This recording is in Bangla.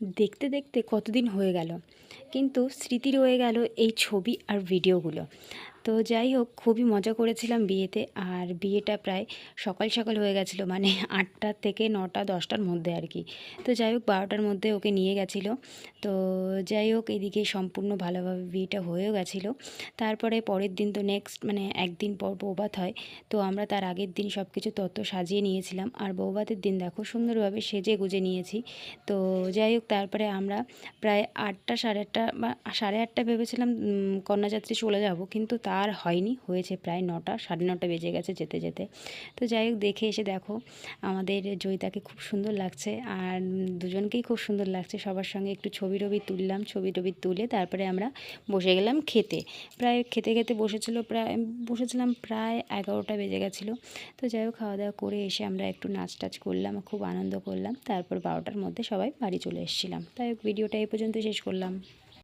দেখতে দেখতে কতদিন হয়ে গেল। কিন্তু স্মৃতি রয়ে গেল এই ছবি আর ভিডিওগুলো তো যাই হোক, খুবই মজা করেছিলাম বিয়েতে। আর বিয়েটা প্রায় সকাল সকাল হয়ে গেছিল মানে আটটা থেকে নটা, দশটার মধ্যে আর কি। তো যাই হোক, বারোটার মধ্যে ওকে নিয়ে গেছিল। তো যাই হোক, এদিকে সম্পূর্ণ ভালোভাবে বিয়েটা হয়েও গেছিল। তারপরে পরের দিন তো নেক্সট মানে একদিন পর বৌভাত হয়। তো আমরা তার আগের দিন সব কিছু তত্ত্ব সাজিয়ে নিয়েছিলাম। আর বৌভাতের দিন দেখো, সুন্দরভাবে সেজে গুজে নিয়েছি। তো যাই হোক, তারপরে আমরা প্রায় আটটা, সাড়ে আটটা বা সাড়ে আটটা ভেবেছিলাম কন্যাযাত্রী চলে যাব। কিন্তু তার হয়নি, হয়েছে প্রায় নটা, সাড়ে নটা বেজে গেছে যেতে যেতে। তো যাই হোক, দেখে এসে দেখো, আমাদের জয়িতাকে খুব সুন্দর লাগছে আর দুজনকেই খুব সুন্দর লাগছে। সবার সঙ্গে একটু ছবি টবি তুললাম ছবি টবি তুলে তারপরে আমরা বসে গেলাম খেতে। প্রায় খেতে খেতে বসেছিল প্রায়, বসেছিলাম প্রায় এগারোটা বেজে গেছিল। তো যাই হোক, খাওয়া দাওয়া করে এসে আমরা একটু নাচ টাচ করলাম, খুব আনন্দ করলাম। তারপর বারোটার মধ্যে সবাই বাড়ি চলে এসেছিলাম। তাই ভিডিওটা এই পর্যন্ত শেষ করলাম।